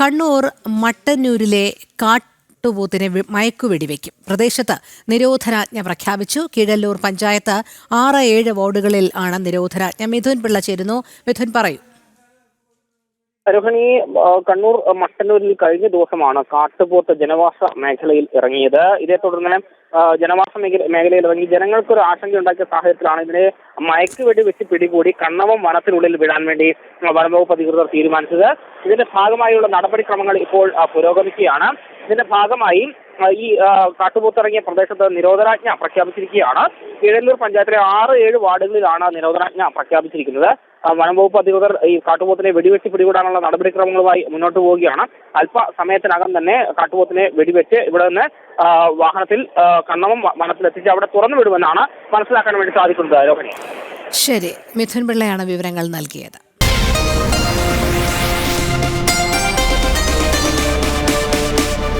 കണ്ണൂർ മട്ടന്നൂരിലെ കാട്ടുപോത്തിനെ മയക്കു മയക്കുവെടിവെക്കും. പ്രദേശത്ത് നിരോധനാജ്ഞ പ്രഖ്യാപിച്ചു. കീഴല്ലൂർ പഞ്ചായത്ത് ആറ് ഏഴ് വാർഡുകളിൽ ആണ് നിരോധനാജ്ഞ. മിഥുൻ പിള്ള ചേരുന്നു. മിഥുൻ പറയൂ. രോഹിണി കണ്ണൂർ മട്ടന്നൂരിൽ കഴിഞ്ഞ ദിവസമാണ് കാട്ടുപോത്ത് ജനവാസ മേഖലയിൽ ഇറങ്ങിയത്. ഇതേ തുടർന്ന് ജനവാസ മേഖല മേഖലയിൽ ഇറങ്ങി ജനങ്ങൾക്ക് ഒരു ആശങ്ക ഉണ്ടാക്കിയ സാഹചര്യത്തിലാണ് ഇതിനെ മയക്കുവെടി വെച്ച് പിടികൂടി കണ്ണവം വനത്തിനുള്ളിൽ വിടാൻ വേണ്ടി വനംവകുപ്പ് അധികൃതർ തീരുമാനിച്ചത്. ഇതിന്റെ ഭാഗമായുള്ള നടപടിക്രമങ്ങൾ ഇപ്പോൾ പുരോഗമിക്കുകയാണ്. ഇതിന്റെ ഭാഗമായി ഈ കാട്ടുപോത്തിറങ്ങിയ പ്രദേശത്ത് നിരോധനാജ്ഞ പ്രഖ്യാപിച്ചിരിക്കുകയാണ്. കീഴല്ലൂർ പഞ്ചായത്തിലെ ആറ് ഏഴ് വാർഡുകളിലാണ് നിരോധനാജ്ഞ പ്രഖ്യാപിച്ചിരിക്കുന്നത്. വനംവകുപ്പ് അധികൃതർ ഈ കാട്ടുപോത്തിനെ വെടിവെച്ച് പിടികൂടാനുള്ള നടപടിക്രമങ്ങളുമായി മുന്നോട്ട് പോവുകയാണ്. അല്പ സമയത്തിനകം തന്നെ കാട്ടുപോത്തിനെ വെടിവെച്ച് ഇവിടെ നിന്ന് വാഹനത്തിൽ കണ്ണമം വനത്തിലെത്തിച്ച് അവിടെ തുറന്നു വിടുമെന്നാണ് മനസ്സിലാക്കാൻ വേണ്ടി സാധിക്കുന്നത് ശരി. മിഥുൻ പിള്ളയാണ് വിവരങ്ങൾ നൽകിയത്.